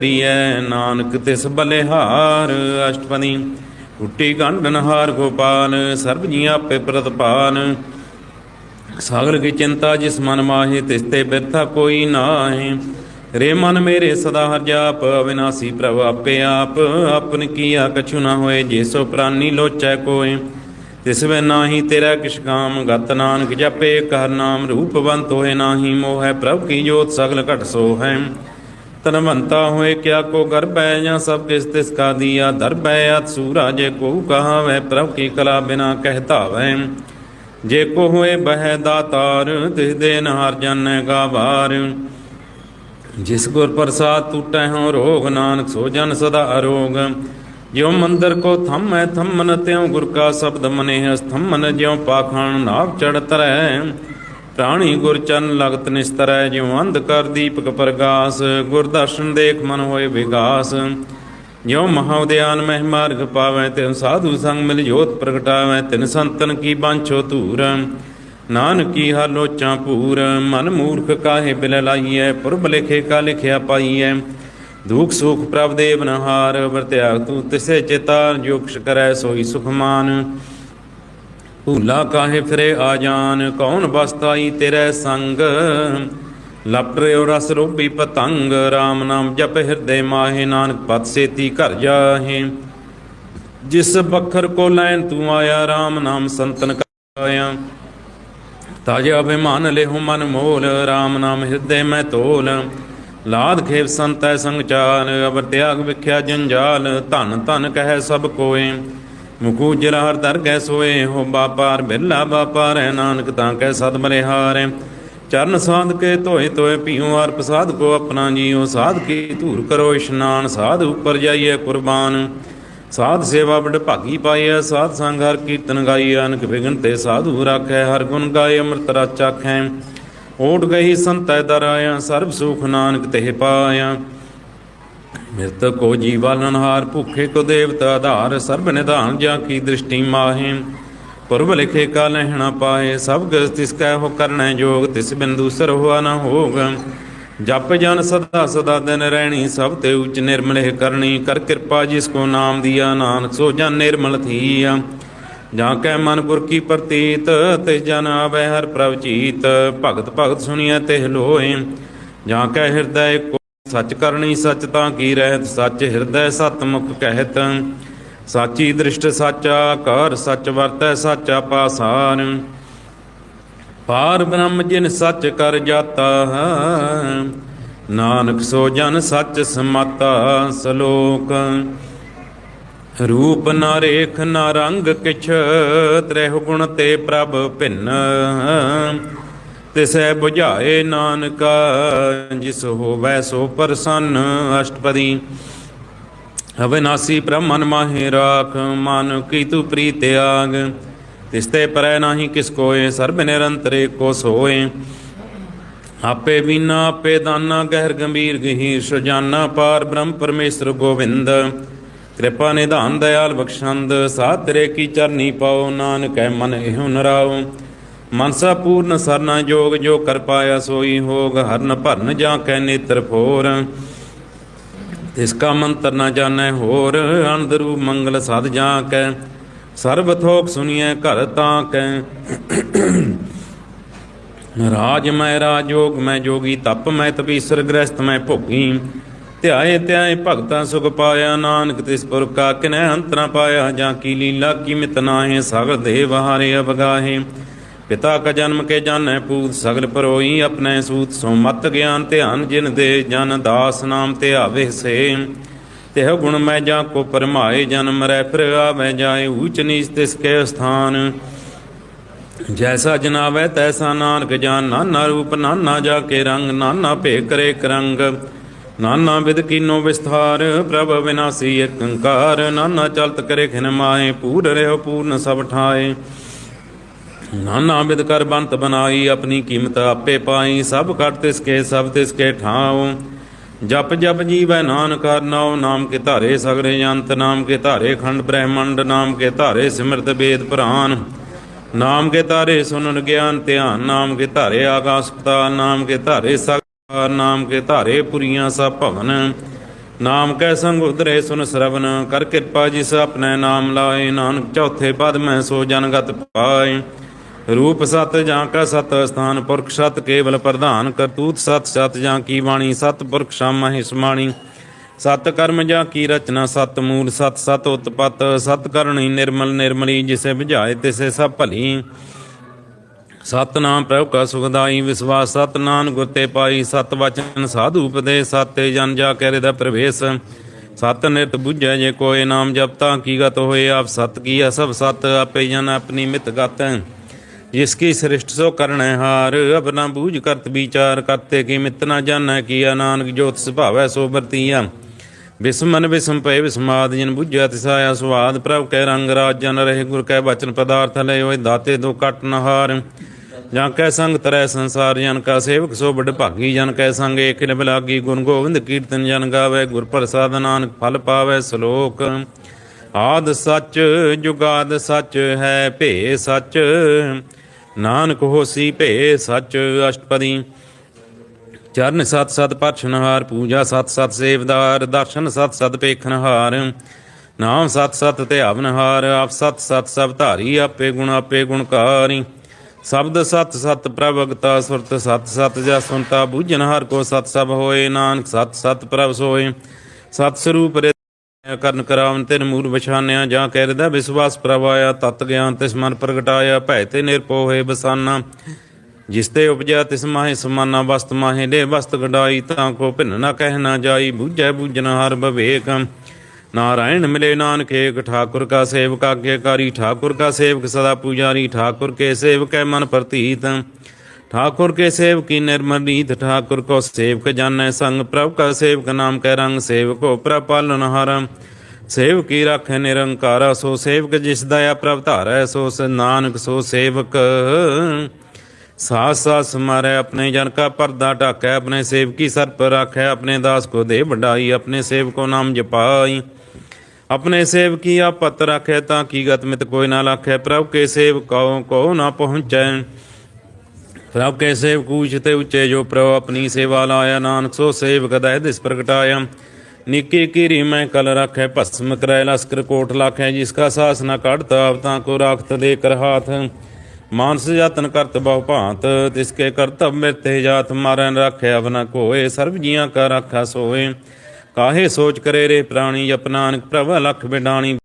ਪ੍ਰੀਐ ਨਾਨਕ ਤਿਸ ਬਲਿਹਾਰ, ਅਸ਼ਟਪਦੀ। ਟੁੱਟੀ ਗੰਢਨ ਹਾਰ ਗੋਪਾਲ, ਸਰਬ ਜੀ ਆਪੇ ਪ੍ਰਤਪਾਲ ਸਾਗਰ ਕੀ ਚਿੰਤਾ ਜਿਸ ਮਨ ਮਾਹੇ, ਤਿਸ ਤੇ ਬਿਰਥਾ ਕੋਈ ਨਾਹੀ। ਰੇ ਮਨ ਮੇਰੇ ਸਦਾ ਹਰ ਜਾਪ, ਅਵਿਨਾਸੀ ਪ੍ਰਭ ਆਪੇ ਆਪ। ਆਪਨ ਕੀਆ ਕਛੁ ਨਾ ਹੋਏ, ਜੇ ਸੋ ਪ੍ਰਾਨੀ ਲੋਚੈ ਕੋਏ। ਤਿਸ ਵੇ ਨਾਹੀ ਤੇਰਾ ਕਿਛ ਕਾਮ, ਗਤ ਨਾਨਕ ਜਪੇ, ਕਰ ਨਾਮ ਰੂਪਵੰਤ ਹੋਏ ਨਾਹੀ। ਮੋਹ ਪ੍ਰਭ ਕੀ ਜੋਤ, ਸਗਲ ਘਟ ਸੋ ਹੈ। ਤਨਵੰਤਾ ਹੋਏ, ਕਿਆ ਕੋ ਗਰਭੈ ਜਾਂ ਸਭ ਕਿਸ ਤਿਸ ਕਾ ਦੀਆ? ਦਰਬੈ ਅਤ ਸੂਰਾ, ਜੇ ਕੋ ਕਹਾਵੈ ਪ੍ਰਭ ਕੀ ਕਲਾ ਬਿਨਾ ਕਹਿਤਾਵੈ ਜੇ ਕੋ ਹੋਏ ਬਹਿ ਦਾਤਾਰ, ਤਿਸ ਦੇ ਨਹਰ ਜਾਣੈ ਗਾਵਾਰ ਜਿਸ ਗੁਰ ਪ੍ਰਸਾਦ ਟੂਟੈ ਹੋ ਰੋਗ, ਨਾਨਕ ਸੋ ਜਨ ਸਦਾ ਅਰੋਗ। ਜਿਉ ਮੰਦਰ ਕੋ ਥੰਮੈ ਥੰਮਨ, ਤਿਉ ਗੁਰ ਕਾ ਸ਼ਬਦ ਮਨੇ ਅਸਥੰਮਨ ਜਿਉ ਪਾਖਾਨ ਨਾਭ ਚੜ ਤਰੈ। ਪ੍ਰਾਣੀ ਗੁਰ ਚਰਨ ਲਗਤ ਨਿਸਤਰੈ, ਜਿਉ ਅੰਧ ਦੀਪਕ ਪ੍ਰਗਾਸ, ਗੁਰ ਦਰਸ਼ਨ ਦੇਖ ਮਨ ਹੋਏ ਵਿਗਾਸ। ਜਿਉ ਮਹਾਉਦਿਆਨ ਮਹਿ ਮਾਰਗ ਪਾਵੈ ਤਿਉ ਸਾਧੂ ਸੰਗ ਮਿਲ ਜੋਤ ਪ੍ਰਗਟਾਵੈ, ਤਿਨ ਸੰਤਨ ਕੀ ਬਾਂਛੋ ਧੂਰ। ਨਾਨਕੀ ਹਰ ਲੋਚਾਂ ਪੂਰ, ਮਨ ਮੂਰਖ ਕਾਹੇ ਬਿਲ ਲਾਈਐ, ਪੁਰਬ ਲਿਖੇ ਕਾ ਲਿਖਿਆ ਪਾਈਐ। ਦੁਖ ਸੁਖ ਪ੍ਰਭ ਦੇਵ ਨਹਾਰ ਵਰਤਿਆਗ ਤੂੰ ਤਿਸੇ ਚਿਤਾਰ, ਜੋ ਕਰੈ ਸੋਈ ਸੁਖਮਾਨ ਭੂਲਾ ਕਾਹੇ ਫਿਰੇ ਆ ਜਾਨ, ਕੌਣ ਬਸਤਾਈ ਤੇਰੇ ਸੰਗ? ਲਪਰਿਓ ਰਸ ਰੂਪੀ ਪਤੰਗ RAM ਨਾਮ ਜਪ ਹਿਰਦੇ ਮਾਹੇ, ਨਾਨਕ ਪਤ ਸੇਤੀ ਘਰ ਜਾਹੇ। ਜਿਸ ਬਖਰ ਕੋ ਲੈਣ ਤੂੰ ਆਇਆ RAM ਨਾਮ ਸੰਤਨ ਕਾਇਆ ਤਾਜੇ ਅਭਿਮਾਨ ਲਿਹੁ ਮਨ ਮੋਲ RAM ਨਾਮ ਹਿਰਦੇ ਮੈਂ ਤੋਲ। ਲਾਦ ਖੇਵ ਸੰਤੈ ਸੰਗਚਾਰ ਅਵਰ ਤਿਆਗ ਵਿਖਿਆ ਜੰਜਾਲ, ਧਨ ਧਨ ਕਹਿ ਸਭ ਕੋਏ। ਮੁਕੂ ਹਰ ਦਰ ਗੈ ਸੋਏ ਹੋ ਬਾਪਾਰ ਬਿਰਲਾ ਬਾਪਾਰ ਹੈ ਨਾਨਕ ਤਾਂ ਕਹਿ ਸਦ ਮਰਿਹਾਰ ਚਰਨ ਸਾਧ ਕੇ ਧੋਏ ਧੋਏ ਪੀਉ ਆਰ ਪ੍ਰਸਾਦ ਕੋ ਆਪਣਾ ਜੀਉ, ਸਾਧ ਕੀ ਧੂਰ ਕਰੋ ਇਸ਼ਨਾਨ, ਸਾਧ ਉਪਰ ਜਾਈਏ ਕੁਰਬਾਨ। ਸਾਧ ਸੇਵਾ ਬੜ ਭਾਗੀ ਪਾਈਐ ਸਾਧ ਸੰਗ ਹਰ ਕੀਰਤਨ ਗਾਈ, ਅਨਕ ਵਿਗਨ ਤੇ ਸਾਧੂ ਰਾਖੈ, ਹਰ ਗੁਣ ਗਾਏ, ਅੰਮ੍ਰਿਤ ਰਚ ਆਖੈ ਓਟ ਗਈ ਸੰਤੈ ਦਰ ਆਇਆ ਸਰਬ ਸੁਖ ਨਾਨਕ ਤੇ ਪਾਇਆ। ਮਿਰਤ ਕੋ ਜੀਵਾਲਨ ਹਾਰ ਭੁਖੇ ਕੋ ਦੇਵਤਾ ਆਧਾਰ, ਸਰਬ ਨਿਧਾਨ ਜਾ ਕੀ ਦ੍ਰਿਸ਼ਟੀ ਮਾਹੇ? ਪੁਰਬ ਲਿਖੇ ਕਾ ਲਹਿਣਾ ਪਾਏ ਸਭ ਗਸ ਤਿਸ ਕੈ ਹੋ ਕਰਨੈ ਜੋਗ, ਤਿਸ ਬਿੰਦੂ ਸਰ ਹੋਆ ਨ ਹੋਗ। ਜਪ ਜਨ ਸਦਾ ਸਦਾ ਦਿਨ ਰਹਿਣੀ, ਸਭ ਤੇ ਉਚ ਨਿਰਮਲਹਿ ਕਰਨੀ, ਕਰ ਕਿਰਪਾ ਜਿਸ ਕੋ ਨਾਮ ਦੀਆ ਨਾਨਕ, ਸੋ ਜਨ ਨਿਰਮਲ ਥੀਆ। ਜਾਂ ਕੈ ਮਨ ਪੁਰ ਕੀ ਪ੍ਰਤੀਤ, ਤੇ ਜਨ ਆਵੈ ਹਰ ਪ੍ਰਭ ਚੀਤ ਭਗਤ ਭਗਤ ਸੁਣੀਐ ਤੇ ਲੋਏ ਜਾਂ ਕੈ ਹਿਰਦੈ ਕੋ ਸੱਚ ਕਰਨੀ ਸੱਚ ਤਾਂ ਕੀ ਰਹਿਤ? ਸੱਚ ਹਿਰਦੈ ਸਤ ਮੁਖ ਕਹਿਤ। ਸਾਚੀ ਦ੍ਰਿਸ਼ਟ ਸਾਚਾ, ਘਰ ਸੱਚ ਵਰਤੈ ਸਾਚਾ ਪਾਸਾਰ ਪਾਰ ਬ੍ਰਹਮ ਜਿਨ ਸੱਚ ਕਰ ਜਾਤਾ, ਨਾਨਕ ਸੋ ਜਨ ਸੱਚ ਸਮਤਾ ਸਲੋਕ। ਰੂਪ ਨਾ ਰੇਖ ਨਾ ਰੰਗ ਕਿਛ, ਤ੍ਰਹਿ ਗੁਣ ਤੇ ਪ੍ਰਭ ਭਿੰਨ। ਤਿਸੈ 부ਝਾਏ ਨਾਨਕਾ, ਜਿਸ ਹੋਵੈ ਸੋ ਪ੍ਰਸੰਨ ਅਸ਼ਟਪਦੀ। ਅਵਿਨਾਸੀ ਬ੍ਰਹਮਨ ਮਾਹਿ ਰਾਖ, ਮਨ ਕੀ ਤੂ ਪ੍ਰੀਤ ਆਗ। ਤਿਸਤੇ ਪਰੈ ਨਾਹੀ ਕਿਸ ਕੋਏ, ਸਰਬ ਨਿਰੰਤਰੇ ਕੋ ਸੋਏ। ਆਪੇ ਬਿਨਾ ਆਪੇ ਦਾਨਾ, ਗਹਿਰ ਗੰਭੀਰ ਗਹੀਰ, ਸੁਜਾਨਾ ਪਾਰ ਬ੍ਰਹਮ ਪਰਮੇਸ਼ਰ ਗੋਵਿੰਦ। ਕਿਰਪਾ ਨਿਧਾਨ, ਦਇਆਲ ਬਖਸ਼ੰਦ ਸਾਧ ਤੇਰੇ ਕੀ ਚਰਨੀ ਪਾਓ, ਨਾਨਕ ਹੈ ਮਨ ਇਹੋ ਨਰਾਓ। ਮਨਸਾ ਪੂਰਨ ਸਰਨਾ ਜੋਗ ਜੋ ਕਰ ਪਾਇਆ ਸੋਈ ਹੋਗ, ਹਰਨ ਭਰਨ ਜਾਂ ਕੈ ਨੇਤਰ ਫੋਰ। ਤਿਸ ਕਾ ਮੰਤਰ ਨਾ ਜਾਣੈ ਹੋਰ ਅੰਦਰੂ ਮੰਗਲ ਸਦ ਜਾਂ ਕੈ। ਸਰਬ ਥੋਕ ਸੁਣੀਐ ਘਰ ਤਾਂ ਕੈ। ਰਾਜ ਮੈਂ ਰਾਜੋਗ, ਮੈਂ ਜੋਗੀ ਤਪ ਮੈਂ ਤਪੀਸਰ ਗ੍ਰਸਤ ਮੈਂ ਭੋਗੀ। ਧਿਆਏ ਧਿਆਏ ਭਗਤਾਂ ਸੁਖ ਪਾਇਆ ਨਾਨਕ, ਤਿਸ ਪੁਰਖ ਕਾ ਕਿਨੈ ਅੰਤ ਪਾਇਆ ਜਾਂ ਕੀ ਲੀਲਾ ਕੀ ਮਿਤ ਨਾਹੇ ਸਗਲ ਦੇਵ ਹਾਰੇ ਅਬਗਾਹੇ ਪਿਤਾ ਕਾ ਜਨਮ ਕੇ ਜਾਣੈ ਪੂਤ, ਸਗਲ ਪਰੋਈ ਆਪਣੇ ਸੂਤ, ਸੋ ਮਤ ਗਿਆਨ ਧਿਆਨ ਜਿਨ ਦੇ, ਜਨ ਦਾਸ ਨਾਮ ਤੇ ਆਵੇ ਸੇ। ਤਿਹ ਗੁਣ ਮੈਂ ਜਾ ਕੋ ਪਰਮਾਏ, ਜਨਮ ਰਹਿ ਫਿਰ ਆਵੇ, ਜਾਏ ਊਚ ਨੀਚ ਤਿਸ ਕੇ ਸਥਾਨ। ਜੈਸਾ ਜਨਾਵੈ, ਤੈਸਾ ਨਾਨਕ ਜਾਨ, ਨਾਨਾ ਰੂਪ, ਨਾਨਾ ਜਾ ਕੇ ਰੰਗ, ਨਾਨਾ ਭੇ ਕਰੇ ਕਰੰਗ ਨਾਨਾ ਵਿਦ ਕੀਨੋ ਵਿਸਥਾਰ, ਪ੍ਰਭ ਵਿਨਾਸੀ ਏਕ ਨਾਨਾ ਚਲਤ ਕਰੇ ਖਿਨ ਮਾਏ, ਪੂਰ ਰਹਿਓ ਪੂਰਨ ਸਭ ਠਾਏ। ਨਾਨਾ ਬਿਦ ਕਰ ਬੰਤ ਬਨਾਈ ਆਪਣੀ ਕੀਮਤ ਆਪੇ ਪਾਈ, ਸਭ ਕਟ ਤਿਸ ਕੇ, ਸਭ ਤਿਸ ਕੇ ਠਾਉ। ਜਪ ਜਪ ਜੀਵੈ ਨਾਨਕ ਨਾਉ ਨਾਮ ਕੇ ਧਾਰੇ ਸਗਰੇ ਅੰਤ, ਨਾਮ ਕੇ ਧਾਰੇ ਖੰਡ ਬ੍ਰਹਮੰਡ, ਨਾਮ ਕੇ ਧਾਰੇ ਸਿਮਰਤ ਵੇਦ ਪੁਰਾਨ। ਨਾਮ ਕੇ ਧਾਰੇ ਸੁਨਨ ਗਿਆਨ ਧਿਆਨ, ਨਾਮ ਕੇ ਧਾਰੇ ਆਕਾਸ ਪਤਾਲ, ਨਾਮ ਕੇ ਧਾਰੇ ਸਗਰ, ਨਾਮ ਕੇ ਧਾਰੇ ਪੁਰੀਆਂ ਸਭ ਭਵਨ। ਨਾਮ ਕੈ ਸੰਗ ਉਦਰੇ ਸੁਨ ਸਰਵਨ, ਕਰ ਕਿਰਪਾ ਜਿਸ ਆਪਣੇ ਨਾਮ ਲਾਏ, ਨਾਨਕ ਚੌਥੇ ਪਦ ਮੈਂ ਸੋ ਜਨਗਤ ਪਾਏ। ਰੂਪ ਸਤ ਜਾਂ ਕਾ ਸਤ ਸਥਾਨ ਪੁਰਖ ਸਤ ਕੇਵਲ ਪ੍ਰਧਾਨ, ਕਰਤੂਤ ਸਤ ਸਤ ਜਾਂ ਕੀ ਬਾਣੀ, ਸਤ ਪੁਰਖ ਸ਼ਾਮਹਿ ਸਮਾਣੀ ਸਤ ਕਰਮ ਜਾਂ ਕੀ ਰਚਨਾ, ਸਤ ਮੂਲ, ਸਤ ਸਤ ਉਤਪਤ, ਸਤ ਕਰਣੀ ਨਿਰਮਲ, ਨਿਰਮਲੀ, ਜਿਸੇ ਬੁਝਾਏ ਤਿਸੇ ਸਭ ਭਲੀ। ਸਤਨਾਮ ਪ੍ਰਭ ਕਾ ਸੁਖਦਾਈ ਵਿਸਵਾਸ ਸਤਨਾਮ ਨਾਨ ਗੁਰਤੇ ਪਾਈ। ਸਤ ਵਚਨ ਸਾਧੂ ਉਪਦੇ ਸਤੇ ਜਨ ਜਾ ਕੇ ਰਿਦਾ ਪ੍ਰਵੇਸ਼। ਸਤ ਨਿਤ ਬੁਝੈ ਜੇ ਕੋਈ ਨਾਮ ਜਪਤਾ, ਕੀ ਗਤ ਹੋਏ ਆਪ ਸਤ ਕੀਆ ਸਭ ਸਤ, ਆਪੇ ਜਨ ਆਪਣੀ ਮਿਤ ਗਤ। ਜਿਸ ਕੀ ਸ੍ਰਿਸ਼ਟ ਸੋ ਕਰਣੈ ਹਾਰ ਅਬਨਾ ਬੂਝ ਕਰਤ ਵਿਚਾਰ ਕਰਤੇ ਕੀ ਮਿਤ ਨਾ ਜਾਣੈ ਕੀਆ ਨਾਨਕ ਜੋਤ ਸੁਭਾਵੈ ਸੋ ਵਰਤੀਆ। ਬਿਸਮਨ ਬਿਸਮ ਪਏ ਬਿਸਮਾਦ, ਜਨ ਬੁਝਿਆ ਤਿਸਾਇਆ ਸੁਆਦ, ਪ੍ਰਭ ਕੈ ਰੰਗ ਰਾਜ ਜਨ ਰਹੇ, ਗੁਰ ਕੈ ਬਚਨ ਪਦਾਰਥ ਲੈ ਹੋਏ ਦਾਤੇ ਦੋ ਕਟ ਨਹਾਰ ਜਾਂ ਕੈ ਸੰਗ ਤਰੈ ਸੰਸਾਰ, ਜਨ ਕਾ ਸੇਵਕ ਸੋ ਬੜ ਭਾਗੀ, ਜਨ ਕੈ ਸੰਗ ਏਕ ਨਿ ਬਿਲਾਗੀ ਗੁਣ ਗੋਬਿੰਦ ਕੀਰਤਨ ਜਨ ਗਾਵੇ, ਗੁਰ ਪ੍ਰਸਾਦ ਨਾਨਕ ਫਲ ਪਾਵੇ ਸ਼ਲੋਕ। ਆਦ ਸੱਚ, ਜੁਗਾਦ ਸੱਚ, ਹੈ ਭੇ ਸੱਚ। ਨਾਨਕ ਹੋਸੀ ਭੇ ਸੱਚ ਅਸ਼ਟਪਦੀ। ਚਰਨ ਸਤ ਸਤ ਪਰਛਨਹਾਰ ਪੂਜਾ ਸਤ ਸਤ ਸੇਵਦਾਰ, ਦਰਸ਼ਨ ਸਤ ਸਤ ਪੇਖਨਹਾਰ ਨਾਮ ਸਤ ਸਤ ਧਿਆਵਨਹਾਰ ਆਪ ਸਤ ਸਤ ਸਭ ਧਾਰੀ, ਆਪੇ ਗੁਣ ਆਪੇ ਗੁਣਕਾਰੀ। ਸ਼ਬਦ ਸਤ ਸਤ ਪ੍ਰਭਗਤਾ ਸੁਰਤ ਸਤ ਸਤ ਜਸ ਸੁਨਤਾ ਹਰ ਕੋ ਸਤ ਸਭ ਹੋਏ, ਨਾਨਕ ਸਤ ਸਤ ਪ੍ਰਭ ਸੋਏ। ਸਤ ਸਰੂਪ ਰੇ ਕਰਨ ਕਰਾਵਨ ਤੇ ਮੂਲ ਵਿਛਾਨਿਆ, ਜਾਂ ਕਹਿ ਵਿਸ਼ਵਾਸ ਪ੍ਰਵਾਇਆ ਤਤ ਗਿਆਨ ਤਿਸ ਮਨ ਪ੍ਰਗਟਾਇਆ, ਭੈ ਤੇ ਨਿਰਪੋ ਬਸਾਨਾ। ਜਿਸ ਤੇ ਉਪਜਿਆ ਤਿਸ ਮਾਹੇ ਸਮਾਨਾ, ਵਸਤ ਮਾਹੇ ਦੇ ਵਸਤ ਗਡਾਈ ਤਾਂ ਕੋ ਭਿੰਨ ਨਾ ਕਹਿ ਨਾ ਜਾਈ, ਬੂਝੈ ਬੂਝਨ ਹਰ ਬਵੇਕ। ਨਾਰਾਇਣ ਮਿਲੇ ਨਾਨਕ ਏਕ, ਠਾਕੁਰ ਕਾ ਸੇਵਕ ਆਗੇਕਾਰੀ ਠਾਕੁਰ ਕਾ ਸੇਵਕ ਸਦਾ ਪੂਜਾਰੀ, ਠਾਕੁਰ ਕੇ ਸੇਵਕੈ ਮਨ ਪ੍ਰਤੀਤ। ਠਾकुर के सेवक की निर्मल रीत ठाकुर को सेवक जानै संग प्रभु का सेवक नाम कै रंग सेवको प्रभ पालन हरम सेवक की राखै निरंकारा, सो सेवक जिस दया प्रभ धारै, सो नानक, सो सेवक। सास सास मारे, अपने जन का पर्दा ढाकै, अपने सेवकी सर पर राखै, अपने दास को दे बढ़ाई, अपने सेवको नाम जपाई। अपने सेवकी आप पत रखे, ताकि गत मित कोई ना लाखे, प्रभु के सेवकों को ना पहुँचै। ਪ੍ਰਭ ਕੇ ਸੇਵ ਕੂਚ ਤੇ ਉੱਚੇ ਜੋ ਪ੍ਰਭ ਆਪਣੀ ਸੇਵਾ ਲਾਇਆ, ਨਾਨਕ ਸੋ ਸੇਵਕ ਦਾ ਦਿਸ ਪ੍ਰਗਟਾਇਆ। ਨਿੱਕੀ ਕੀਰੀ ਮੈਂ ਕਲ ਰੱਖੈ ਭਸਮ ਕਰੈ, ਲਸਕਰ ਕੋਟ ਲਾਖੈ, ਜਿਸ ਕਾ ਸਾਸ ਨ ਕੱਢਤਾ ਅਵਤਾਂ ਕੋ ਰਾਖਤ ਦੇ ਕਰ ਹਾਥ। ਮਾਨਸ ਯਤਨ ਕਰਤ ਬਹੁ ਭਾਂਤ, ਤਿਸ ਕੇ ਕਰਤਵ ਮਿਰਤੇ ਜਾਤ, ਮਾਰਨ ਰੱਖੈ ਅਵਨਾ ਕੋਏ, ਸਰਬ ਜੀਆਂ ਕਾ ਰਾਖਾ ਸੋਏ। ਕਾਹੇ ਸੋਚ ਕਰੇ ਰੇ ਪ੍ਰਾਣੀ ਜਪ ਨਾਨਕ ਪ੍ਰਭ ਲਖ ਬਿਡਾਣੀ।